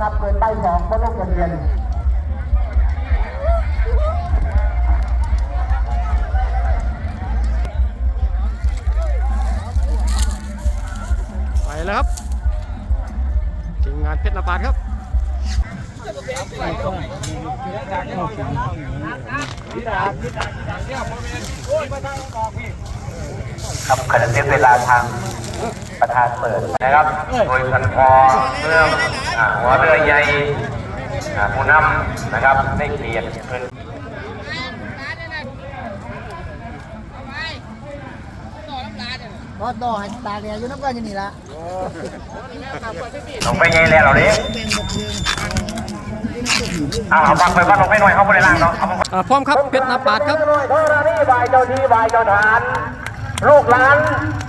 นะครับเกินใบสองก็ลงทะเบียนไปแล้วครับทีมงานเพชรนภาครับครับขณะนี้เวลาทาง ประธานเปิดนะครับ โดยพันพอเมืองอ่าหัวเรือใหญ่อ่าผู้นำนะครับได้เปลี่ยนเป็นก็ต่อให้ตาเรียอยู่น้ำกันอย่างนี้ละลงไปไงแล้วเราเด็กเอาเอาบังไปว่าลงไปหน่อยเขาบริล่างเนาะเอาบังอ่าพร้อมครับเพชรนภาครับหน่อยเท่านี้บายเจ้าที่บายเจ้าฐาน ลูกหลาน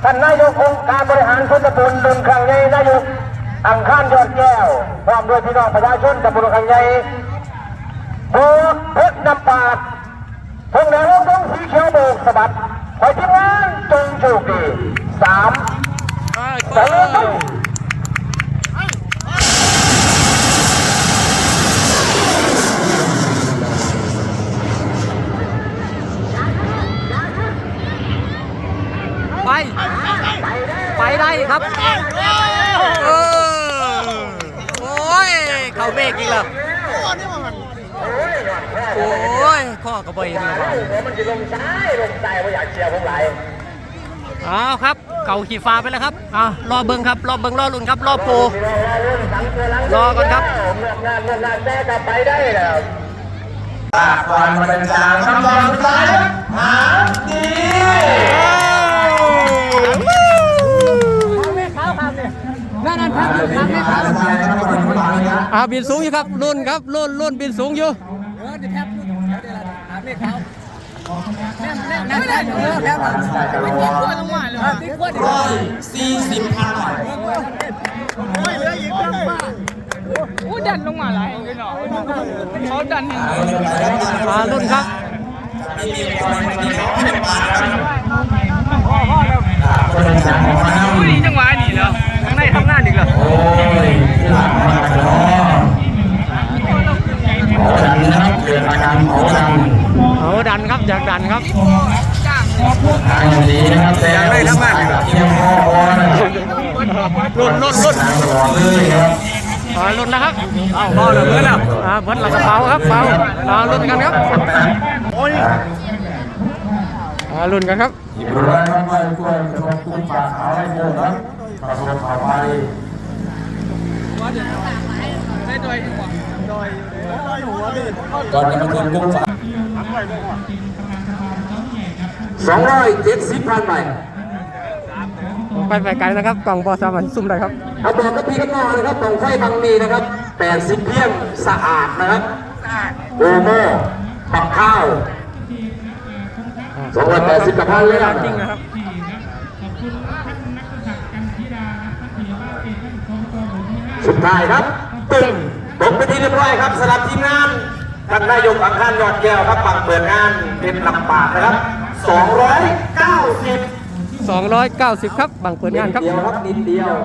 ท่านนายกองค์การบริหารพุทธบุญดุลขังใหญ่นายกอังคารยอดแก้วพร้อมด้วยพี่น้องประชาชนตำบลขังใหญ่โบกเพชรน้ำปาดพงแดงลงทงสีเขียวโบกสะบัดขอทีมงานจงโชคดีสามสอง ไปไปได้ครับเออโอ้ยเขาเบรกอีกแล้วโอ้ยข้อกระเบยเลยมันจะลงซ้ายลงใต้ว่าอยากเชียร์ผมไหลเอาครับเก่าขี่ฟ้าไปแล้วครับอ่ารอเบิ้งครับ รอเบิ้งรอลุ่นครับ รอโปรรอก่อนครับเลือกงานเลือกงานแท้กลับไปได้แล้วก่อนมเป็นจางคำตอบอลซ้ายหาดี นั่นนั่นครับทำให้ครับ อ่าบินสูงอยู่ครับรุ่นครับรุ่นรุ่นบินสูงอยู่เออเดี๋ยวแทบเดี๋ยวเดี๋ยวถามให้เขาแน่นแน่นแน่นแน่นเออแน่นไม่กินกล้วยต้องหวานเลยกินกล้วยร้อยสี่สิบพันหน่อยโอ้ยเหลืออีกตั้งบ้านอู้ดันลงมาหลายเลยเนาะเขาดันเห็นอ่ารุ่นครับอุ้ยจังหวะนี่แล้วข้างในทำงานอีกแล้ว โอ้ยหลังมาแล้วเผาดันนะครับเกิดอาการเผาดัน เอาดัน ครับอยากดันครับทางดีนะครับแต่ไม่ทำงานเที่ยวพ่อพ่อนะรุ่นรุ่นรุ่นทางตลอดเลยครับอ่ารุ่นนะครับเอาเบาเลยเพื่อนแล้วอ่าเพิ่นหลักกระเป๋าครับเบาอ่ารุ่นกันครับอ่ารุ่นกันครับหยิบรู้ได้ครับว่าควรกระทบกุ้งปากขาวให้โคตรครับกระทบขาวไปได้โดยดีกว่า ก่อนจะมาทนกุ้งฝากสองร้อยเจ็ดสิบพันใบไปไปไกลนะครับกล่องบอสามันซุ่มได้ครับเอาบอกกับพี่ข้างนอกนะครับตรงไฟบางมีนะครับแปดสิบเพียงสะอาดนะครับโอโม่ปักข้าวสองร้อยแปดสิบกับพันเลยนะจริงนะครับสุดท้ายครับตึง ตกไปนที่เรียบร้อยครับสำหรับทีมงานท่านนายกอังคารยอดแก้วครับปังเปิดงานเป็นลำปากนะครับ 290 290 ครับบังเปิดงานครับเดียวครับนิดเดียว